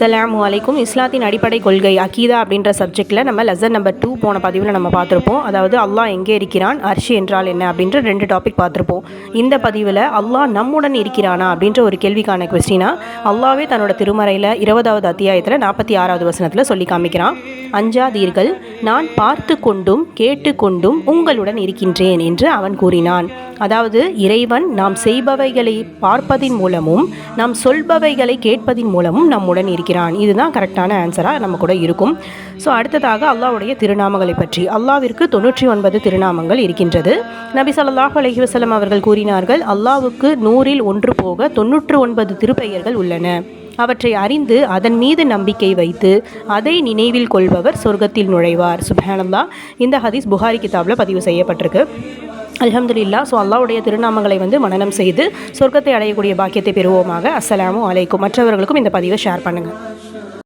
அஸ்ஸலாமு வலைக்கும் இஸ்லாத்தின் அடிப்படை கொள்கை அகீதா அப்படின்ற சப்ஜெக்டில் நம்ம லெசன் நம்பர் டூ போன பதிவில் நம்ம பார்த்துருப்போம். அதாவது அல்லாஹ் எங்கே இருக்கிறான் அர்ஷி என்றால் என்ன அப்படின்ற ரெண்டு டாபிக் பார்த்துருப்போம். இந்த பதிவில் அல்லாஹ் நம்முடன் இருக்கிறானா அப்படின்ற ஒரு கேள்விக்கான கொஸ்டினா அல்லாவே தன்னோட திருமறையில் இருபதாவது அத்தியாயத்தில் நாற்பத்தி ஆறாவது வசனத்தில் சொல்லி காமிக்கிறான். அஞ்சாதீர்கள் நான் பார்த்து கொண்டும் கேட்டுக்கொண்டும் உங்களுடன் இருக்கின்றேன் என்று அவன் கூறினான். அதாவது இறைவன் நாம் செய்பவைகளை பார்ப்பதின் மூலமும் நாம் சொல்பவைகளை கேட்பதின் மூலமும் நம்முடன் இருக்கிறான் இதுதான் கரெக்டான ஆன்சராக நம்ம கூட இருக்கும். ஸோ அடுத்ததாக அல்லாஹ்வுடைய திருநாமங்களை பற்றி. அல்லாவிற்கு தொண்ணூற்றி ஒன்பது திருநாமங்கள் இருக்கின்றது. நபி சொல்லாஹ் அலஹி வசலம் அவர்கள் கூறினார்கள் அல்லாவுக்கு நூறில் ஒன்று போக தொண்ணூற்று ஒன்பது திருப்பெயர்கள் உள்ளன. அவற்றை அறிந்து அதன் மீது நம்பிக்கை வைத்து அதை நினைவில் கொள்பவர் சொர்க்கத்தில் நுழைவார். சுபஹானல்லா இந்த ஹதீஸ் புகாரி கிதாபில் பதிவு செய்யப்பட்டிருக்கு. அலமதுல்லா ஸோ அல்லாவுடைய திருநாமங்களை வந்து மனநம் செய்து சொர்க்கத்தை அடையக்கூடிய பாக்கியத்தை பெறுவோமாக. அஸ்ஸலாமு அலைக்கும். மற்றவர்களுக்கும் இந்த பதிவை ஷேர் பண்ணுங்கள்